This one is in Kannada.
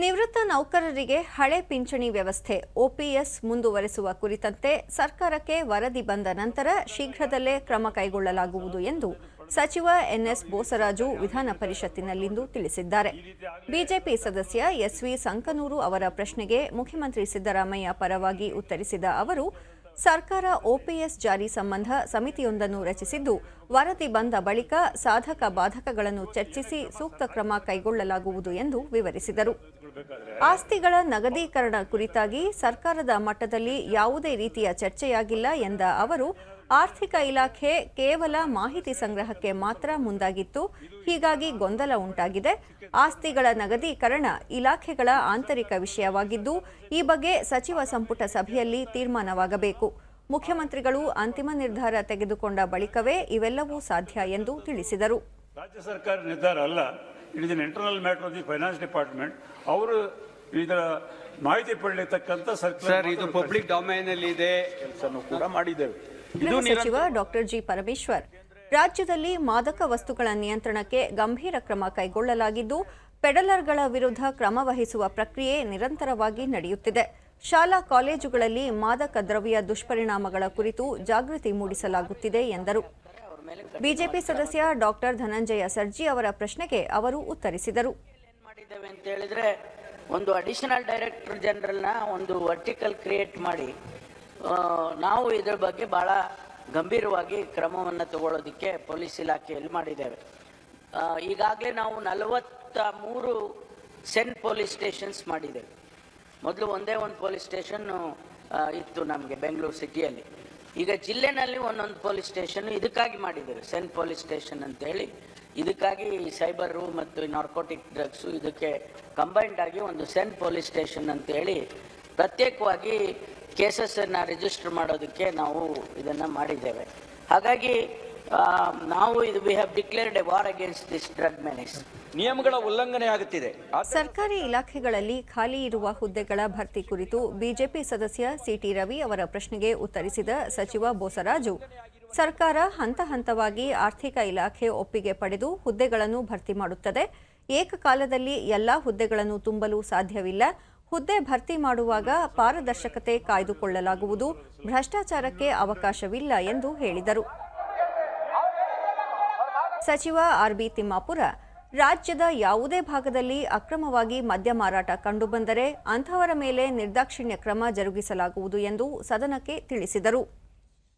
ನಿವೃತ್ತ ನೌಕರರಿಗೆ ಹಳೆ ಪಿಂಚಣಿ ವ್ಯವಸ್ಥೆ ಒಪಿಎಸ್ ಮುಂದುವರೆಸುವ ಕುರಿತಂತೆ ಸರ್ಕಾರಕ್ಕೆ ವರದಿ ಬಂದ ನಂತರ ಶೀಘ್ರದಲ್ಲೇ ಕ್ರಮ ಕೈಗೊಳ್ಳಲಾಗುವುದು ಎಂದು ಸಚಿವ ಎನ್ಎಸ್ ಬೋಸರಾಜು ವಿಧಾನ ಪರಿಷತ್ತಿನಲ್ಲಿಂದು ತಿಳಿಸಿದ್ದಾರೆ. ಬಿಜೆಪಿ ಸದಸ್ಯ ಎಸ್ವಿ ಸಂಕನೂರು ಅವರ ಪ್ರಶ್ನೆಗೆ ಮುಖ್ಯಮಂತ್ರಿ ಸಿದ್ದರಾಮಯ್ಯ ಪರವಾಗಿ ಉತ್ತರಿಸಿದ ಅವರು, ಸರ್ಕಾರ ಒಪಿಎಸ್ ಜಾರಿ ಸಂಬಂಧ ಸಮಿತಿಯೊಂದನ್ನು ರಚಿಸಿದ್ದು, ವರದಿ ಬಂದ ಬಳಿಕ ಸಾಧಕ ಬಾಧಕಗಳನ್ನು ಚರ್ಚಿಸಿ ಸೂಕ್ತ ಕ್ರಮ ಕೈಗೊಳ್ಳಲಾಗುವುದು ಎಂದು ವಿವರಿಸಿದರು. ಆಸ್ತಿಗಳ ನಗದೀಕರಣ ಕುರಿತಾಗಿ ಸರ್ಕಾರದ ಮಟ್ಟದಲ್ಲಿ ಯಾವುದೇ ರೀತಿಯ ಚರ್ಚೆಯಾಗಿಲ್ಲ ಎಂದ ಅವರು ಆರ್ಥಿಕ ಇಲಾಖೆ ಕೇವಲ ಮಾಹಿತಿ ಸಂಗ್ರಹಕ್ಕೆ ಮಾತ್ರ ಮುಂದಾಗಿತ್ತು. ಹೀಗಾಗಿ ಗೊಂದಲ ಉಂಟಾಗಿದೆ. ಆಸ್ತಿಗಳ ನಗದೀಕರಣ ಇಲಾಖೆಗಳ ಆಂತರಿಕ ವಿಷಯವಾಗಿದ್ದು ಈ ಬಗ್ಗೆ ಸಚಿವ ಸಂಪುಟ ಸಭೆಯಲ್ಲಿ ತೀರ್ಮಾನವಾಗಬೇಕು. ಮುಖ್ಯಮಂತ್ರಿಗಳು ಅಂತಿಮ ನಿರ್ಧಾರ ತೆಗೆದುಕೊಂಡ ಬಳಿಕವೇ ಇವೆಲ್ಲವೂ ಸಾಧ್ಯ ಎಂದು ತಿಳಿಸಿದರು. ರಾಜ್ಯ ಸರ್ಕಾರ ನಿರ್ಧಾರ ಅಲ್ಲ. It is internal matter of the finance department ಅವರು ಇದರ ಮಾಹಿತಿ ಪಡೆಯತಕ್ಕಂಥ ಸರ್ಕಾರ ಸರ್ ಇದು ಪಬ್ಲಿಕ್ ಡೊಮೈನ್ ಅಲ್ಲಿ ಇದೆ ಕೆಲಸನೂ ಕೂಡ ಮಾಡಿದ್ದೇವೆ. ಗೃಹ ಸಚಿವ ಡಾಕ್ಟರ್ ಜಿ ಪರಮೇಶ್ವರ್ ರಾಜ್ಯದಲ್ಲಿ ಮಾದಕ ವಸ್ತುಗಳ ನಿಯಂತ್ರಣಕ್ಕೆ ಗಂಭೀರ ಕ್ರಮ ಕೈಗೊಳ್ಳಲಾಗಿದ್ದು ಪೆಡಲರ್ಗಳ ವಿರುದ್ಧ ಕ್ರಮ ವಹಿಸುವ ಪ್ರಕ್ರಿಯೆ ನಿರಂತರವಾಗಿ ನಡೆಯುತ್ತಿದೆ. ಶಾಲಾ ಕಾಲೇಜುಗಳಲ್ಲಿ ಮಾದಕ ದ್ರವ್ಯ ದುಷ್ಪರಿಣಾಮಗಳ ಕುರಿತು ಜಾಗೃತಿ ಮೂಡಿಸಲಾಗುತ್ತಿದೆ ಎಂದರು. ಬಿಜೆಪಿ ಸದಸ್ಯ ಡಾಕ್ಟರ್ ಧನಂಜಯ ಸರ್ಜಿ ಅವರ ಪ್ರಶ್ನೆಗೆ ಅವರು ಉತ್ತರಿಸಿದರು. ಮಾಡಿದ್ದೇವೆ ಅಂತ ಹೇಳಿದ್ರೆ ಒಂದು ಅಡಿಷನಲ್ ಡೈರೆಕ್ಟರ್ ಜನರಲ್ನ ಒಂದು ವರ್ಟಿಕಲ್ ಕ್ರಿಯೇಟ್ ಮಾಡಿ ನಾವು ಇದರ ಬಗ್ಗೆ ಬಹಳ ಗಂಭೀರವಾಗಿ ಕ್ರಮವನ್ನು ತಗೊಳ್ಳೋದಕ್ಕೆ ಪೊಲೀಸ್ ಇಲಾಖೆಯಲ್ಲಿ ಮಾಡಿದ್ದೇವೆ. ಈಗಾಗಲೇ ನಾವು ನಲವತ್ತ ಮೂರು ಸೆನ್ ಪೊಲೀಸ್ ಸ್ಟೇಷನ್ಸ್ ಮಾಡಿದ್ದೇವೆ. ಮೊದಲು ಒಂದೇ ಒಂದು ಪೊಲೀಸ್ ಸ್ಟೇಷನ್ನು ಇತ್ತು ನಮಗೆ ಬೆಂಗಳೂರು ಸಿಟಿಯಲ್ಲಿ ಈಗ ಜಿಲ್ಲೆನಲ್ಲಿ ಒಂದೊಂದು ಪೊಲೀಸ್ ಸ್ಟೇಷನ್ ಇದಕ್ಕಾಗಿ ಮಾಡಿದ್ದಾರೆ. ಸೆನ್ ಪೊಲೀಸ್ ಸ್ಟೇಷನ್ ಅಂತೇಳಿ ಇದಕ್ಕಾಗಿ ಸೈಬರು ಮತ್ತು ನಾರ್ಕೋಟಿಕ್ ಡ್ರಗ್ಸು ಇದಕ್ಕೆ ಕಂಬೈನ್ಡ್ ಆಗಿ ಒಂದು ಸೆನ್ ಪೊಲೀಸ್ ಸ್ಟೇಷನ್ ಅಂತೇಳಿ ಪ್ರತ್ಯೇಕವಾಗಿ ಕೇಸಸ್ಸನ್ನು ರಿಜಿಸ್ಟರ್ ಮಾಡೋದಕ್ಕೆ ನಾವು ಇದನ್ನು ಮಾಡಿದ್ದೇವೆ. ಹಾಗಾಗಿ ನಾವು ಇದು we have declared a war against this drug menace ನಿಯಮಗಳ ಉಲ್ಲಂಘನೆ ಆಗುತ್ತಿದೆ. ಸರ್ಕಾರಿ ಇಲಾಖೆಗಳಲ್ಲಿ ಖಾಲಿ ಇರುವ ಹುದ್ದೆಗಳ ಭರ್ತಿ ಕುರಿತು ಬಿಜೆಪಿ ಸದಸ್ಯ ಸಿಟಿ ರವಿ ಅವರ ಪ್ರಶ್ನೆಗೆ ಉತ್ತರಿಸಿದ ಸಚಿವ ಬೋಸರಾಜು. ಸರ್ಕಾರ ಹಂತ ಹಂತವಾಗಿ ಆರ್ಥಿಕ ಇಲಾಖೆ ಒಪ್ಪಿಗೆ ಪಡೆದು ಹುದ್ದೆಗಳನ್ನು ಭರ್ತಿ ಮಾಡುತ್ತದೆ. ಏಕಕಾಲದಲ್ಲಿ ಎಲ್ಲಾ ಹುದ್ದೆಗಳನ್ನು ತುಂಬಲು ಸಾಧ್ಯವಿಲ್ಲ. ಹುದ್ದೆ ಭರ್ತಿ ಮಾಡುವಾಗ ಪಾರದರ್ಶಕತೆ ಕಾಯ್ದುಕೊಳ್ಳಲಾಗುವುದು. ಭ್ರಷ್ಟಾಚಾರಕ್ಕೆ ಅವಕಾಶವಿಲ್ಲ ಎಂದು ಹೇಳಿದರು. ಸಚಿವ ಆರ್ಬಿ ತಿಮ್ಮಾಪುರ, ರಾಜ್ಯದ ಯಾವುದೇ ಭಾಗದಲ್ಲಿ ಅಕ್ರಮವಾಗಿ ಮದ್ಯ ಮಾರಾಟ ಕಂಡುಬಂದರೆ ಅಂಥವರ ಮೇಲೆ ನಿರ್ದಾಕ್ಷಿಣ್ಯ ಕ್ರಮ ಜರುಗಿಸಲಾಗುವುದು ಎಂದು ಸದನಕ್ಕೆ ತಿಳಿಸಿದರು.